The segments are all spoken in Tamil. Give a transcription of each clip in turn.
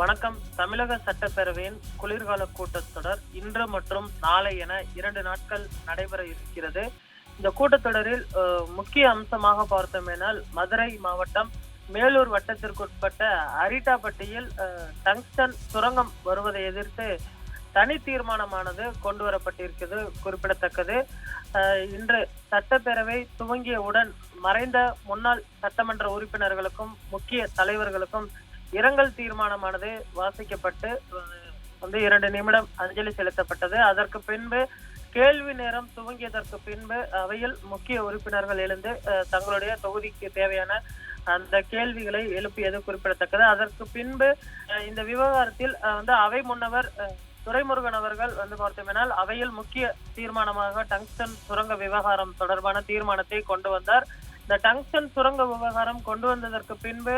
வணக்கம். தமிழக சட்டப்பேரவையின் குளிர்கால கூட்டத்தொடர் இன்று மற்றும் நாளை என இரண்டு நாட்கள் நடைபெற இருக்கிறது. இந்த கூட்டத்தொடரில் முக்கிய அம்சமாக பார்த்தோமேனால் மதுரை மாவட்டம் மேலூர் வட்டத்திற்குட்பட்ட அரிட்டாப்பட்டியில் டங்ஸ்டன் சுரங்கம் வருவதை எதிர்த்து தனி தீர்மானமானது கொண்டு வரப்பட்டிருக்கிறது குறிப்பிடத்தக்கது இன்று சட்டப்பேரவை துவங்கியவுடன் மறைந்த முன்னாள் சட்டமன்ற உறுப்பினர்களுக்கும் முக்கிய தலைவர்களுக்கும் இரங்கல் தீர்மானமானது வாசிக்கப்பட்டு வந்து இரண்டு நிமிடம் அஞ்சலி செலுத்தப்பட்டது. அதற்கு பின்பு கேள்வி நேரம் துவங்கியதற்கு பின்பு அவையில் முக்கிய உறுப்பினர்கள் எழுந்து தங்களுடைய தொகுதிக்கு தேவையான அந்த கேள்விகளை எழுப்பியது குறிப்பிடத்தக்கது. அதற்கு பின்பு இந்த விவகாரத்தில் வந்து அவை முன்னவர் துரைமுருகன் அவர்கள் வந்து பார்த்தோமேனால் அவையில் முக்கிய தீர்மானமாக டங்ஸ்டன் சுரங்க விவகாரம் தொடர்பான தீர்மானத்தை கொண்டு வந்தார். இந்த டங்ஸ்டன் சுரங்க விவகாரம் கொண்டு வந்ததற்கு பின்பு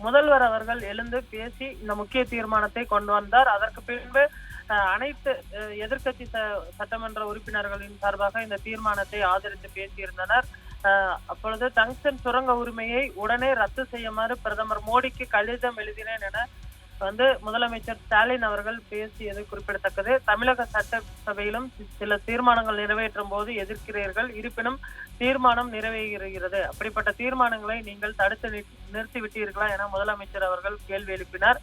முதல்வர் அவர்கள் எழுந்து பேசி இந்த முக்கிய தீர்மானத்தை கொண்டு வந்தார். அதற்கு பின்பு அஹ், அனைத்து அஹ், எதிர்க்கட்சி ச- சட்டமன்ற உறுப்பினர்களின் சார்பாக இந்த தீர்மானத்தை ஆதரித்து பேசியிருந்தனர். அஹ், அப்பொழுது டங்ஸ்டன் சுரங்க உரிமையை உடனே ரத்து செய்யுமாறு பிரதமர் மோடிக்கு கடிதம் எழுதினேன் என வந்து முதலமைச்சர் ஸ்டாலின் அவர்கள் பேசியது குறிப்பிடத்தக்கது. தமிழக சட்டசபையிலும் சில தீர்மானங்கள் நிறைவேற்றும் போது எதிர்க்கிறீர்கள். இருப்பினும் தீர்மானம் நிறைவேறுகிறது. அப்படிப்பட்ட தீர்மானங்களை நீங்கள் தடுத்து நிறுத்திவிட்டீர்களா என முதலமைச்சர் அவர்கள் கேள்வி எழுப்பினார்.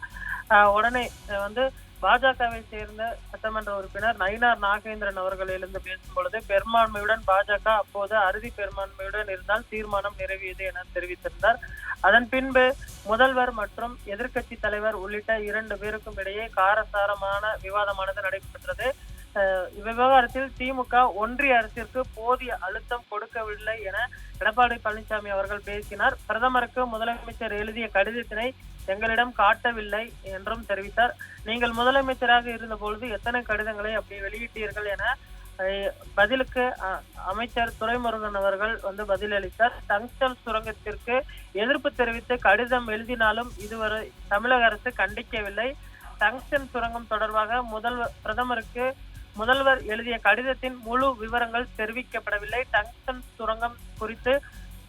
உடனே வந்து பாஜகவை சேர்ந்த சட்டமன்ற உறுப்பினர் நயினார் நாகேந்திரன் அவர்கள் எழுந்து பேசும் பொழுது பெரும்பான்மையுடன் பாஜக அப்போது அறுதி பெரும்பான்மையுடன் இருந்தால் தீர்மானம் நிறைவியது என தெரிவித்திருந்தார். அதன் பின்பு முதல்வர் மற்றும் எதிர்க்கட்சி தலைவர் உள்ளிட்ட இரண்டு பேருக்கும் இடையே காரசாரமான விவாதமானது நடைபெற்றது. விவகாரத்தில் திமுக ஒன்றிய அரசிற்கு போதிய அழுத்தம் கொடுக்கவில்லை என எடப்பாடி பழனிசாமி அவர்கள் பேசினார். பிரதமருக்கு முதலமைச்சர் எழுதிய கடிதத்தினை எங்களிடம் காட்டவில்லை என்றும் தெரிவித்தார். நீங்கள் முதலமைச்சராக இருந்த பொழுது எத்தனை கடிதங்களை அப்படி வெளியிட்டீர்கள் என பதிலுக்கு அமைச்சர் துரைமுருகன் அவர்கள் வந்து பதிலளித்தார். டங்ஸ்டன் சுரங்கத்திற்கு எதிர்ப்பு தெரிவித்து கடிதம் எழுதினாலும் இதுவரை தமிழக அரசு கண்டிக்கவில்லை. டங்ஸ்டன் சுரங்கம் தொடர்பாக முதல்வர் பிரதமருக்கு முதல்வர் எழுதிய கடிதத்தின் முழு விவரங்கள் தெரிவிக்கப்படவில்லை. டங்ஸ்டன் சுரங்கம் குறித்து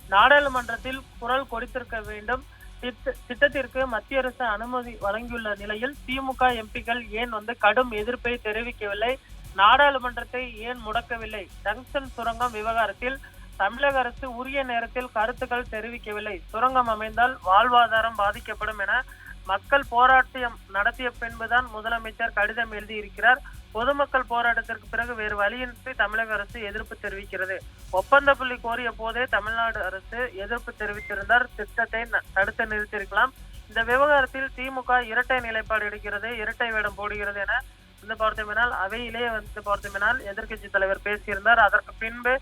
நாடாளுமன்றத்தில் குரல் கொடுத்திருக்க வேண்டும். திட்ட- திட்டத்திற்கு மத்திய அரசு அனுமதி வழங்கியுள்ள நிலையில் திமுக எம்பிக்கள் ஏன் வந்து கடும் எதிர்ப்பை தெரிவிக்கவில்லை? நாடாளுமன்றத்தை ஏன் முடக்கவில்லை? டங்ஸ்டன் சுரங்கம் விவகாரத்தில் தமிழக அரசு உரிய நேரத்தில் கருத்துக்கள் தெரிவிக்கவில்லை. சுரங்கம் அமைந்தால் வாழ்வாதாரம் பாதிக்கப்படும் என மக்கள் போராட்டம் நடத்திய பின்புதான் முதலமைச்சர் கடிதம் எழுதியிருக்கிறார். பொதுமக்கள் போராட்டத்திற்கு பிறகு வேறு வழியின்றி தமிழக அரசு எதிர்ப்பு தெரிவிக்கிறது. ஒப்பந்த புள்ளி கோரிய போதே தமிழ்நாடு அரசு எதிர்ப்பு தெரிவித்திருந்தார். திட்டத்தை தடுத்து நிறுத்தியிருக்கலாம். இந்த விவகாரத்தில் திமுக இரட்டை நிலைப்பாடு எடுக்கிறது இரட்டை வேடம் போடுகிறது என வந்து பார்த்தோமெனால் அவையிலே வந்து பார்த்தோமெனால் எதிர்க்கட்சி தலைவர் பேசியிருந்தார். அதற்கு பின்பு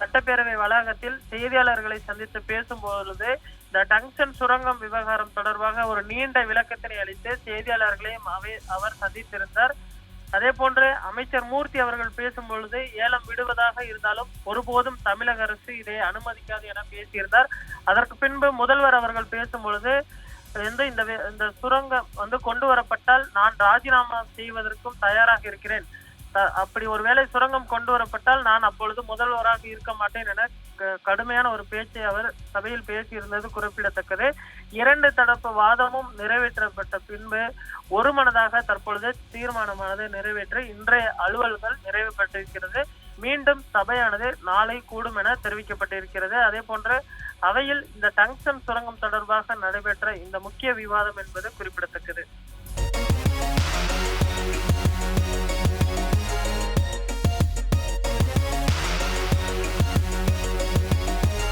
சட்டப்பேரவை வளாகத்தில் செய்தியாளர்களை சந்தித்து பேசும்பொழுது இந்த டங்ஷன் சுரங்கம் விவகாரம் தொடர்பாக ஒரு நீண்ட விளக்கத்தினை அளித்து செய்தியாளர்களையும் அவை அவர் சந்தித்திருந்தார். அதே போன்று அமைச்சர் மூர்த்தி அவர்கள் பேசும் பொழுது ஏலம் விடுவதாக இருந்தாலும் ஒருபோதும் தமிழக அரசு இதை அனுமதிக்காது என பேசியிருந்தார். அதற்கு பின்பு முதல்வர் அவர்கள் பேசும் பொழுது வந்து இந்த இந்த சுரங்கம் வந்து கொண்டு வரப்பட்டால் நான் ராஜினாமா செய்வதற்கும் தயாராக இருக்கிறேன். அப்படி ஒருவேளை சுரங்கம் கொண்டு வரப்பட்டால் நான் அப்பொழுது முதல்வராக இருக்க மாட்டேன் என க- கடுமையான ஒரு பேச்சை அவர் சபையில் பேசியிருந்தது குறிப்பிடத்தக்கது. இரண்டு தரப்பு வாதமும் நிறைவேற்றப்பட்ட பின்பு ஒருமனதாக தற்பொழுது தீர்மானமானது நிறைவேற்ற இன்றைய அலுவல்கள் நிறைவு பெற்றிருக்கிறது மீண்டும் சபையானது நாளை கூடும் என தெரிவிக்கப்பட்டிருக்கிறது. அதே போன்று அவையில் இந்த டங்ஸ்டன் சுரங்கம் தொடர்பாக நடைபெற்ற இந்த முக்கிய விவாதம் என்பது குறிப்பிடத்தக்கது.